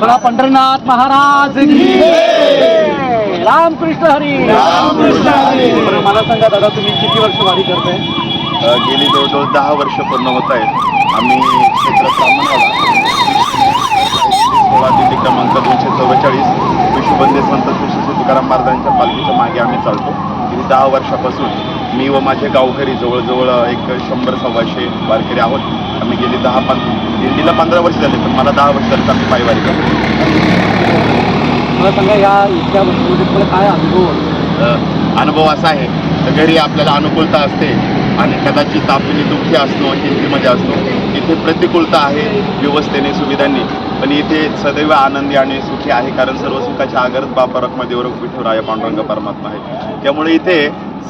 बघा पंढरीनाथ महाराज रामकृष्ण हरी. रामकृष्ण हरी. मला सांगा दादा तुम्ही किती वर्ष वारी करताय? गेली जवळजवळ दहा वर्ष पूर्ण होत आहेत. आम्ही क्षेत्र सोळा दिल्ली क्रमांक दोनशे चव्वेचाळीस विश्वबंदे संत श्री श्री तुकाराम महाराजांच्या पालखीच्या मागे आम्ही चालतो. गेली दहा वर्षापासून मी व माझे गावकरी जवळजवळ एक शंभर सव्वाशे वारकरी आहोत. आम्ही गेली दहा पं दिल्लीला पंधरा वर्ष झाले पण मला दहा वर्ष झाले आम्ही पायवारी करतो मला सांगा या इतक्या वर्षामध्ये तुम्हाला काय अनुभव अनुभव असा आहे तर घरी आपल्याला अनुकूलता असते आणि कदाचित आपली दुःखी असतो चिंतेमध्ये असतो इथे प्रतिकूलता आहे व्यवस्थेने सुविधांनी. पण इथे सदैव आनंदी आणि सुखी आहे कारण सर्व सुखाच्या आगरच बापा रखमादेवर विठुराय पांडुरंग परमात्मा आहे त्यामुळे इथे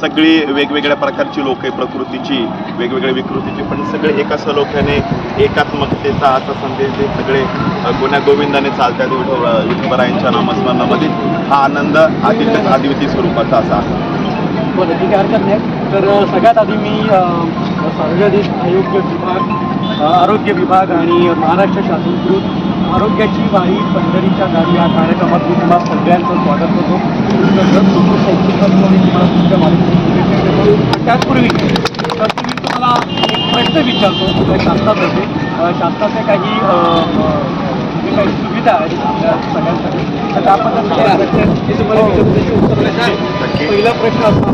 सगळी वेगवेगळ्या प्रकारची लोक आहे प्रकृतीची वेगवेगळ्या विकृतीची पण सगळे एका सलोख्याने एकात्मकतेचा असा संदेश देत सगळे गुण्यागोविंदाने गुण्या गोविंदाने चालतात विठो नामस्मरणामध्ये हा आनंद आदित्य आदिवती स्वरूपाचा असा बरं ठीक आहे हरकत नाही. तर सगळ्यात आधी मी सार्वजनिक आरोग्य विभाग आरोग्य विभाग आणि महाराष्ट्र शासनकृत आरोग्याची वारी पंढरीच्या गाडी या कार्यक्रमात मी तुम्हाला सगळ्यांचं स्वागत करतो. आणि तुम्हाला तुमच्या त्याचपूर्वी तर तुम्ही तुम्हाला एक प्रश्न विचारतो शासनातर्फे अ, शासनाचे काही जे काही सुविधा आहेत आपल्या सगळ्यांसाठी तर त्याबद्दल तुम्हाला उत्तर. नक्की. पहिला प्रश्न असा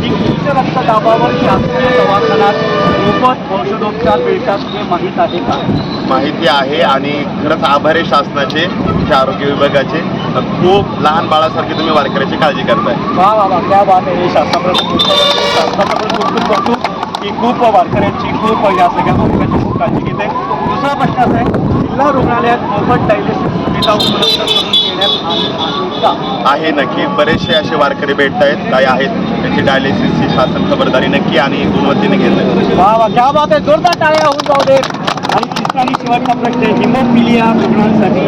की उच्च रक्तदाबावर शासकीय दवाखान्यात मोफत औषधोपचार मिळतात हे माहीत आहे का? माहिती आहे आणि खरंच आभार आहे शासनाचे. जे आरोग्य विभागाचे. खूप लहान बाळासारखे तुम्ही वारकऱ्याची काळजी करताय. वा वा वा. आहे. शासनाचं पण खूप खूप कौतुक की खूप वारकऱ्यांची खूप या सगळ्या गोष्टींची खूप काळजी घेते. दुसरा प्रश्न असा आहे जिल्हा रुग्णालयात मोफत डायलिसिस सुविधा उपलब्ध करून देण्यात आहे नक्की. बरेचसे असे वारकरी भेटत आहेत काही आहेत त्यांची डायलिसिसची शासन खबरदारी नक्की आणि गुणवत्तेने घेत आहे वा वा. क्या बात आहे. जोरदार टाळ्या होऊन जाऊ दे आणि शेवटचा प्रश्न हिमोफिलिया रुग्णांसाठी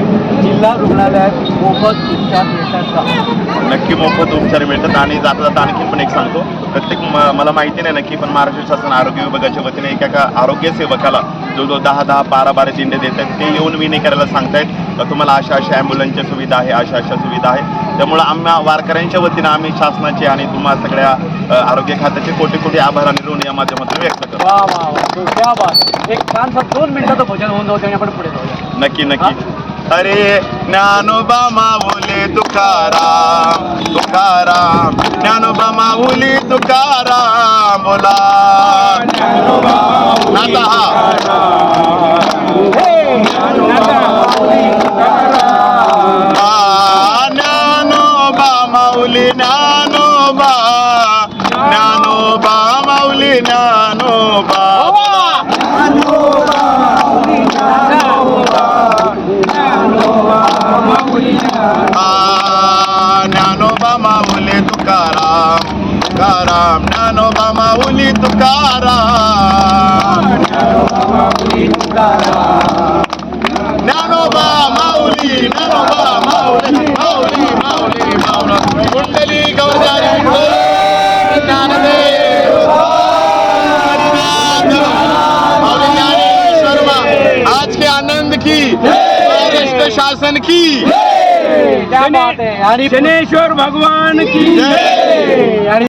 जिल्हा रुग्णालयात मोफत उपचार मिळतात का नक्की मोफत उपचार मिळतात आणि जाता जाता आणखी पण एक सांगतो. प्रत्येक म- मला माहिती नाही नक्की पण महाराष्ट्र शासन आरोग्य विभागाच्या वतीने एका एका आरोग्य सेवकाला जवळजवळ दहा दहा बारा बारा दिंडे देत आहेत. ते येऊन विनय करायला सांगतायत. का तुम्हाला अशा अशा ॲम्ब्युलन्सच्या सुविधा आहे अशा अशा सुविधा आहे. त्यामुळं आम्हा वारकऱ्यांच्या वतीनं आम्ही शासनाचे आणि तुम्हा सगळ्या आरोग्य खात्याचे कोटी कोटी आभार आणि ऋण या माध्यमातून व्यक्त करतो. एक छानसा दोन मिनिटाचं भजन होऊन जाऊ आणि आपण पुढे जाऊया. नक्की नक्की. अरे ज्ञानोबा माऊली तुकाराम तुकाराम. ज्ञानोबा माऊली तुकाराम बोला. आता हा. आ, ज्ञानोबा. माऊली ज्ञानोबा ज्ञानोबा. माऊली Dnyanoba Ah, uli tukaram karam nano bama uli tukaram ah, nano bama uli tukaram Maharashtra शासन की। शनेश्वर भगवान की।